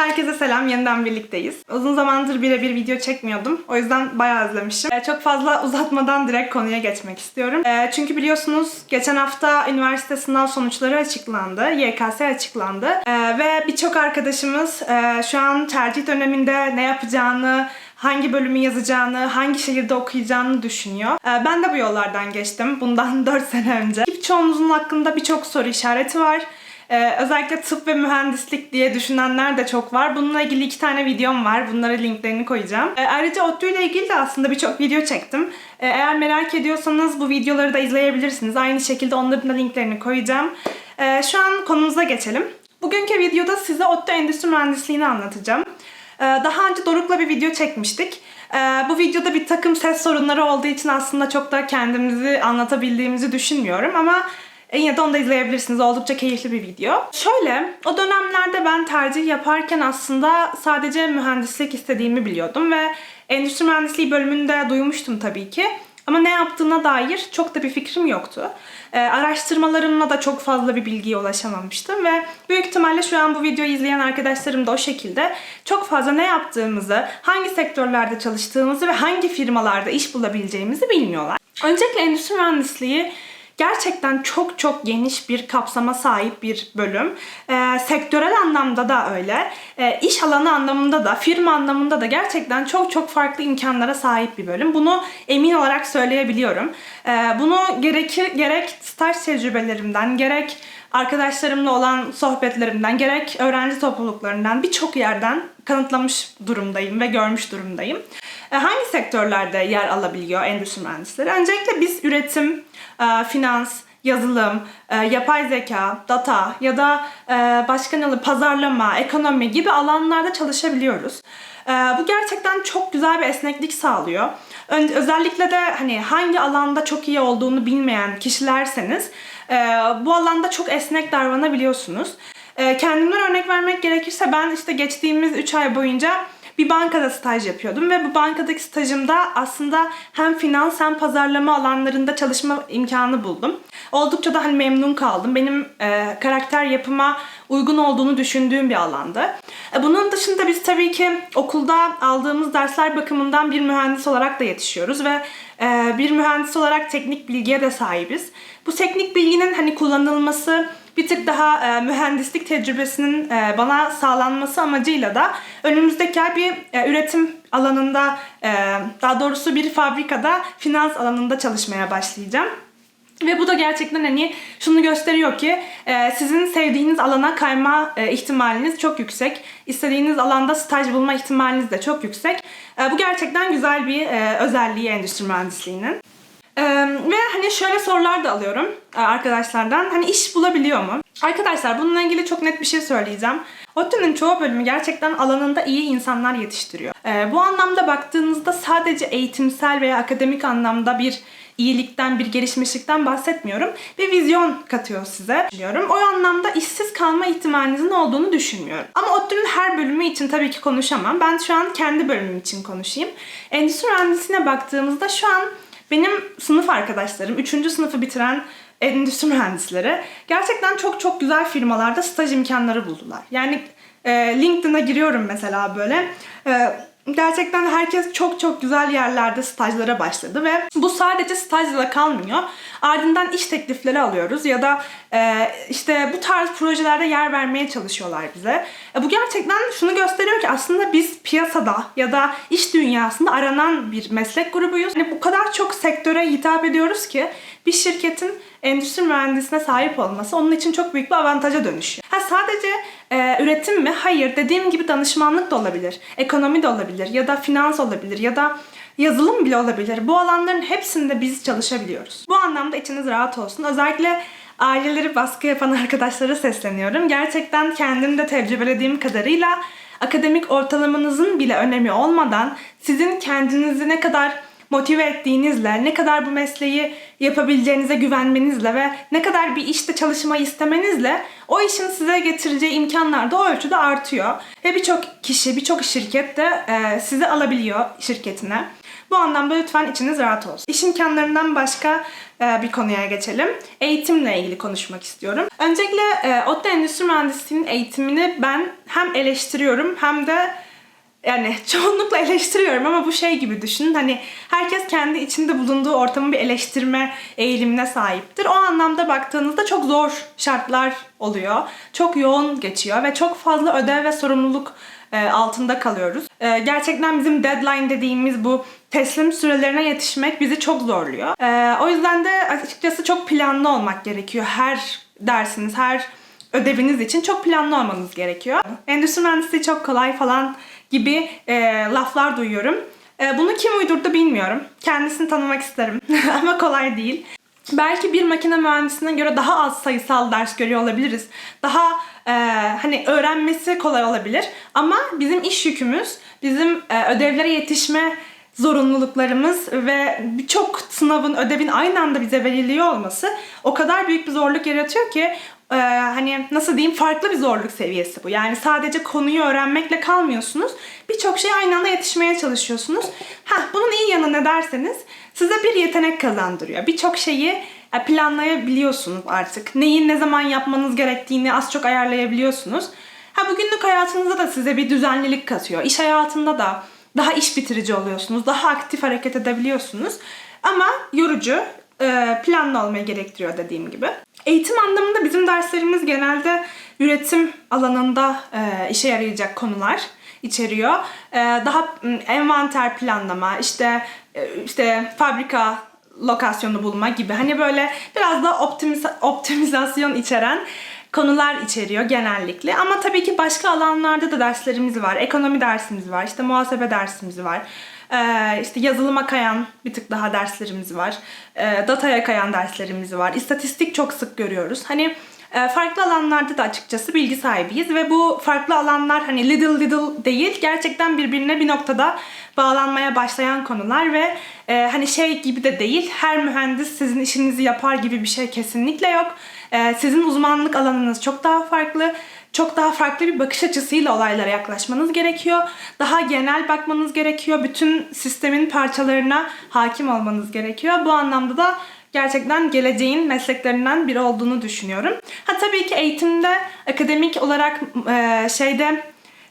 Herkese selam, yeniden birlikteyiz. Uzun zamandır birebir video çekmiyordum. O yüzden bayağı özlemişim. Ee, Çok fazla uzatmadan direkt konuya geçmek istiyorum. Ee, Çünkü biliyorsunuz geçen hafta üniversite sınav sonuçları açıklandı. YKS açıklandı. Ee, Ve birçok arkadaşımız e, şu an tercih döneminde ne yapacağını, hangi bölümü yazacağını, hangi şehirde okuyacağını düşünüyor. Ee, Ben de bu yollardan geçtim. Bundan 4 sene önce. Birçoğunuzun hakkında birçok soru işareti var. Ee, özellikle tıp ve mühendislik diye düşünenler de çok var. Bununla ilgili iki tane videom var. Bunlara linklerini koyacağım. Ee, ayrıca ODTÜ ile ilgili de aslında birçok video çektim. Ee, eğer merak ediyorsanız bu videoları da izleyebilirsiniz. Aynı şekilde onların da linklerini koyacağım. Ee, şu an konumuza geçelim. Bugünkü videoda size ODTÜ Endüstri Mühendisliğini anlatacağım. Ee, Daha önce Doruk'la bir video çekmiştik. Ee, Bu videoda bir takım ses sorunları olduğu için aslında çok da kendimizi anlatabildiğimizi düşünmüyorum ama yine de onu da izleyebilirsiniz. Oldukça keyifli bir video. Şöyle, o dönemlerde ben tercih yaparken aslında sadece mühendislik istediğimi biliyordum ve endüstri mühendisliği bölümünde duymuştum tabii ki. Ama ne yaptığına dair çok da bir fikrim yoktu. Ee, araştırmalarımla da çok fazla bir bilgiye ulaşamamıştım ve büyük ihtimalle şu an bu videoyu izleyen arkadaşlarım da o şekilde çok fazla ne yaptığımızı, hangi sektörlerde çalıştığımızı ve hangi firmalarda iş bulabileceğimizi bilmiyorlar. Öncelikle endüstri mühendisliği gerçekten çok çok geniş bir kapsama sahip bir bölüm. Ee, sektörel anlamda da öyle. Ee, iş alanı anlamında da, firma anlamında da gerçekten çok çok farklı imkanlara sahip bir bölüm. Bunu emin olarak söyleyebiliyorum. Ee, bunu gerekir gerek staj tecrübelerimden, gerek arkadaşlarımla olan sohbetlerimden, gerek öğrenci topluluklarından birçok yerden kanıtlamış durumdayım ve görmüş durumdayım. Ee, hangi sektörlerde yer alabiliyor endüstri mühendisleri? Öncelikle biz üretim, e, finans, yazılım, e, yapay zeka, data ya da e, başka ne olur, pazarlama, ekonomi gibi alanlarda çalışabiliyoruz. E, Bu gerçekten çok güzel bir esneklik sağlıyor. Özellikle de hani hangi alanda çok iyi olduğunu bilmeyen kişilerseniz e, bu alanda çok esnek davranabiliyorsunuz. E, Kendimden örnek vermek gerekirse ben işte geçtiğimiz 3 ay boyunca bir bankada staj yapıyordum ve bu bankadaki stajımda aslında hem finans hem pazarlama alanlarında çalışma imkanı buldum. Oldukça da hani memnun kaldım. Benim e, karakter yapıma uygun olduğunu düşündüğüm bir alandı. E, bunun dışında biz tabii ki okulda aldığımız dersler bakımından bir mühendis olarak da yetişiyoruz ve e, bir mühendis olarak teknik bilgiye de sahibiz. Bu teknik bilginin hani kullanılması bir tık daha e, mühendislik tecrübesinin e, bana sağlanması amacıyla da önümüzdeki ay bir e, üretim alanında e, daha doğrusu bir fabrikada finans alanında çalışmaya başlayacağım. Ve bu da gerçekten hani şunu gösteriyor ki e, sizin sevdiğiniz alana kayma e, ihtimaliniz çok yüksek. İstediğiniz alanda staj bulma ihtimaliniz de çok yüksek. E, bu gerçekten güzel bir e, özelliği endüstri mühendisliğinin. Ve hani şöyle sorular da alıyorum arkadaşlardan. Hani iş bulabiliyor mu? Arkadaşlar bununla ilgili çok net bir şey söyleyeceğim. ODTÜ'nün çoğu bölümü gerçekten alanında iyi insanlar yetiştiriyor. Ee, bu anlamda baktığınızda sadece eğitimsel veya akademik anlamda bir iyilikten, bir gelişmişlikten bahsetmiyorum. Bir vizyon katıyor size diyorum. O anlamda işsiz kalma ihtimalinizin olduğunu düşünmüyorum. Ama ODTÜ'nün her bölümü için tabii ki konuşamam. Ben şu an kendi bölümüm için konuşayım. Endüstri mühendisliğine baktığımızda şu an benim sınıf arkadaşlarım, 3. sınıfı bitiren endüstri mühendisleri gerçekten çok çok güzel firmalarda staj imkanları buldular. Yani e, LinkedIn'a giriyorum mesela böyle. E, gerçekten herkes çok çok güzel yerlerde stajlara başladı ve bu sadece stajla kalmıyor. Ardından iş teklifleri alıyoruz ya da e, işte bu tarz projelerde yer vermeye çalışıyorlar bize. E, bu gerçekten şunu gösteriyor ki aslında biz piyasada ya da iş dünyasında aranan bir meslek grubuyuz. Yani bu kadar çok sektöre hitap ediyoruz ki bir şirketin endüstri mühendisine sahip olması onun için çok büyük bir avantaja dönüşüyor. Ha sadece e, üretim mi? Hayır. Dediğim gibi danışmanlık da olabilir. Ekonomi de olabilir ya da finans olabilir ya da yazılım bile olabilir. Bu alanların hepsinde biz çalışabiliyoruz. Bu anlamda içiniz rahat olsun. Özellikle aileleri baskı yapan arkadaşlara sesleniyorum. Gerçekten kendim de tecrübelediğim kadarıyla akademik ortalamanızın bile önemi olmadan sizin kendinizi ne kadar motive ettiğinizle, ne kadar bu mesleği yapabileceğinize güvenmenizle ve ne kadar bir işte çalışmayı istemenizle o işin size getireceği imkanlar da o ölçüde artıyor. Ve birçok kişi, birçok şirket de e, sizi alabiliyor şirketine. Bu anlamda lütfen içiniz rahat olsun. İş imkanlarından başka e, bir konuya geçelim. Eğitimle ilgili konuşmak istiyorum. Öncelikle e, ODTÜ Endüstri Mühendisliği'nin eğitimini ben hem eleştiriyorum hem de yani çoğunlukla eleştiriyorum ama bu şey gibi düşünün hani herkes kendi içinde bulunduğu ortamı bir eleştirme eğilimine sahiptir. O anlamda baktığınızda çok zor şartlar oluyor. Çok yoğun geçiyor ve çok fazla ödev ve sorumluluk altında kalıyoruz. E, gerçekten bizim deadline dediğimiz bu teslim sürelerine yetişmek bizi çok zorluyor. E, o yüzden de açıkçası çok planlı olmak gerekiyor. Her dersiniz, her ödeviniz için çok planlı olmanız gerekiyor. Endüstri mühendisliği çok kolay falan gibi e, laflar duyuyorum. E, bunu kim uydurdu bilmiyorum. Kendisini tanımak isterim ama kolay değil. Belki bir makine mühendisine göre daha az sayısal ders görüyor olabiliriz. Daha e, hani öğrenmesi kolay olabilir. Ama bizim iş yükümüz, bizim e, ödevlere yetişme zorunluluklarımız ve birçok sınavın, ödevin aynı anda bize veriliyor olması o kadar büyük bir zorluk yaratıyor ki e, hani nasıl diyeyim farklı bir zorluk seviyesi bu. Yani sadece konuyu öğrenmekle kalmıyorsunuz. Birçok şey aynı anda yetişmeye çalışıyorsunuz. Ha bunun iyi yanı ne derseniz size bir yetenek kazandırıyor. Birçok şeyi e, planlayabiliyorsunuz artık. Neyi ne zaman yapmanız gerektiğini az çok ayarlayabiliyorsunuz. Ha bugünlük hayatınızda da size bir düzenlilik katıyor. İş hayatında da daha iş bitirici oluyorsunuz. Daha aktif hareket edebiliyorsunuz. Ama yorucu, e, planlı olmayı gerektiriyor dediğim gibi. Eğitim anlamında bizim derslerimiz genelde üretim alanında e, işe yarayacak konular içeriyor. E, daha envanter planlama, işte e, işte fabrika lokasyonu bulma gibi hani böyle biraz da optimiz- optimizasyon içeren konular içeriyor genellikle. Ama tabii ki başka alanlarda da derslerimiz var. Ekonomi dersimiz var, işte muhasebe dersimiz var. Ee, işte yazılıma kayan bir tık daha derslerimiz var. Ee, dataya kayan derslerimiz var. İstatistik çok sık görüyoruz. Hani farklı alanlarda da açıkçası bilgi sahibiyiz ve bu farklı alanlar hani little little değil gerçekten birbirine bir noktada bağlanmaya başlayan konular ve e, hani şey gibi de değil her mühendis sizin işinizi yapar gibi bir şey kesinlikle yok. E, sizin uzmanlık alanınız çok daha farklı çok daha farklı bir bakış açısıyla olaylara yaklaşmanız gerekiyor. Daha genel bakmanız gerekiyor. Bütün sistemin parçalarına hakim olmanız gerekiyor. Bu anlamda da gerçekten geleceğin mesleklerinden biri olduğunu düşünüyorum. Ha tabii ki eğitimde akademik olarak e, şeyde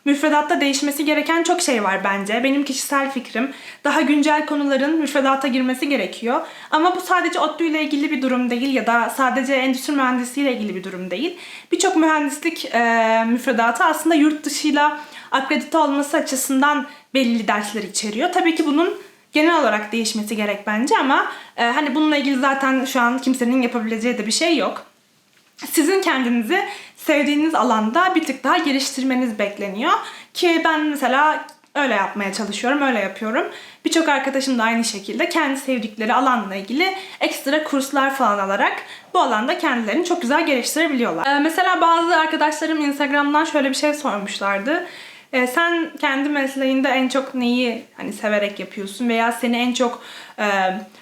müfredatta değişmesi gereken çok şey var bence. Benim kişisel fikrim. Daha güncel konuların müfredata girmesi gerekiyor. Ama bu sadece ODTÜ ile ilgili bir durum değil ya da sadece endüstri mühendisliği ile ilgili bir durum değil. Birçok mühendislik e, müfredatı aslında yurt dışıyla akredite olması açısından belli dersler içeriyor. Tabii ki bunun genel olarak değişmesi gerek bence ama e, hani bununla ilgili zaten şu an kimsenin yapabileceği de bir şey yok sizin kendinizi sevdiğiniz alanda bir tık daha geliştirmeniz bekleniyor. Ki ben mesela öyle yapmaya çalışıyorum, öyle yapıyorum. Birçok arkadaşım da aynı şekilde kendi sevdikleri alanla ilgili ekstra kurslar falan alarak bu alanda kendilerini çok güzel geliştirebiliyorlar. Ee, mesela bazı arkadaşlarım Instagram'dan şöyle bir şey sormuşlardı. Ee, sen kendi mesleğinde en çok neyi hani severek yapıyorsun veya seni en çok e,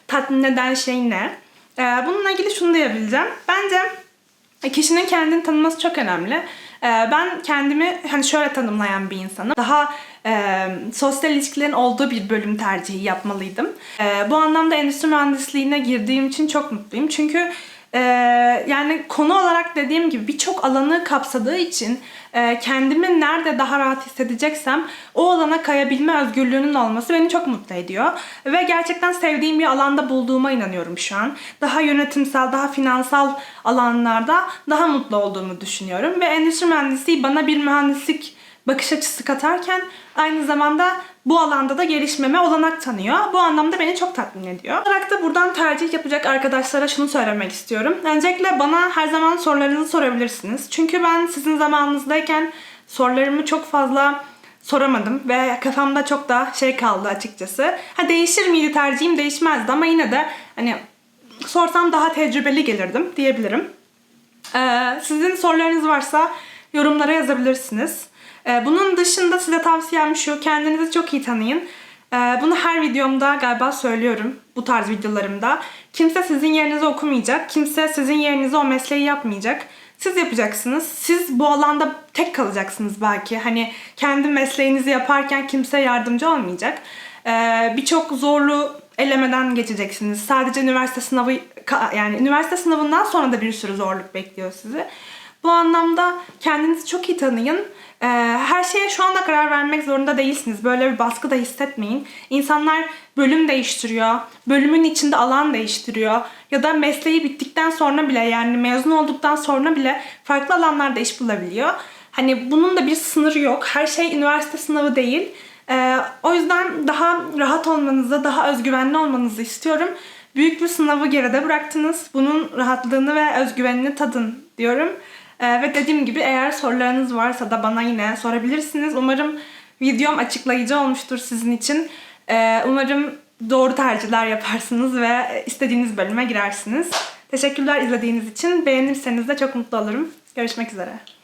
tatmin eden şey ne? Ee, bununla ilgili şunu diyebileceğim. Bence e, Kişinin kendini tanıması çok önemli. Ee, Ben kendimi hani şöyle tanımlayan bir insanım. Daha e, sosyal ilişkilerin olduğu bir bölüm tercihi yapmalıydım. E, bu anlamda endüstri mühendisliğine girdiğim için çok mutluyum. Çünkü e, yani konu olarak dediğim gibi birçok alanı kapsadığı için e, kendimi nerede daha rahat hissedeceksem o alana kayabilme özgürlüğünün olması beni çok mutlu ediyor. Ve gerçekten sevdiğim bir alanda bulduğuma inanıyorum şu an. Daha yönetimsel, daha finansal alanlarda daha mutlu olduğumu düşünüyorum. Ve endüstri mühendisliği bana bir mühendislik bakış açısı katarken aynı zamanda bu alanda da gelişmeme olanak tanıyor. Bu anlamda beni çok tatmin ediyor. Olarak da buradan tercih yapacak arkadaşlara şunu söylemek istiyorum. Öncelikle bana her zaman sorularınızı sorabilirsiniz. Çünkü ben sizin zamanınızdayken sorularımı çok fazla soramadım ve kafamda çok da şey kaldı açıkçası. Ha değişir miydi tercihim değişmezdi ama yine de hani sorsam daha tecrübeli gelirdim diyebilirim. Ee, sizin sorularınız varsa yorumlara yazabilirsiniz. Ee, bunun dışında size tavsiyem şu, kendinizi çok iyi tanıyın. Ee, bunu her videomda galiba söylüyorum, bu tarz videolarımda. Kimse sizin yerinize okumayacak, kimse sizin yerinize o mesleği yapmayacak. Siz yapacaksınız. Siz bu alanda tek kalacaksınız belki. Hani kendi mesleğinizi yaparken kimse yardımcı olmayacak. Ee, Birçok zorlu elemeden geçeceksiniz. Sadece üniversite sınavı yani üniversite sınavından sonra da bir sürü zorluk bekliyor sizi. Bu anlamda kendinizi çok iyi tanıyın. Ee, her şeye şu anda karar vermek zorunda değilsiniz. Böyle bir baskı da hissetmeyin. İnsanlar bölüm değiştiriyor, bölümün içinde alan değiştiriyor ya da mesleği bittikten sonra bile yani mezun olduktan sonra bile farklı alanlarda iş bulabiliyor. Hani bunun da bir sınırı yok. Her şey üniversite sınavı değil. Ee, o yüzden daha rahat olmanızı, daha özgüvenli olmanızı istiyorum. Büyük bir sınavı geride bıraktınız. Bunun rahatlığını ve özgüvenini tadın diyorum. Ee, ve dediğim gibi eğer sorularınız varsa da bana yine sorabilirsiniz. Umarım videom açıklayıcı olmuştur sizin için. Ee, umarım doğru tercihler yaparsınız ve istediğiniz bölüme girersiniz. Teşekkürler izlediğiniz için. Beğenirseniz de çok mutlu olurum. Görüşmek üzere.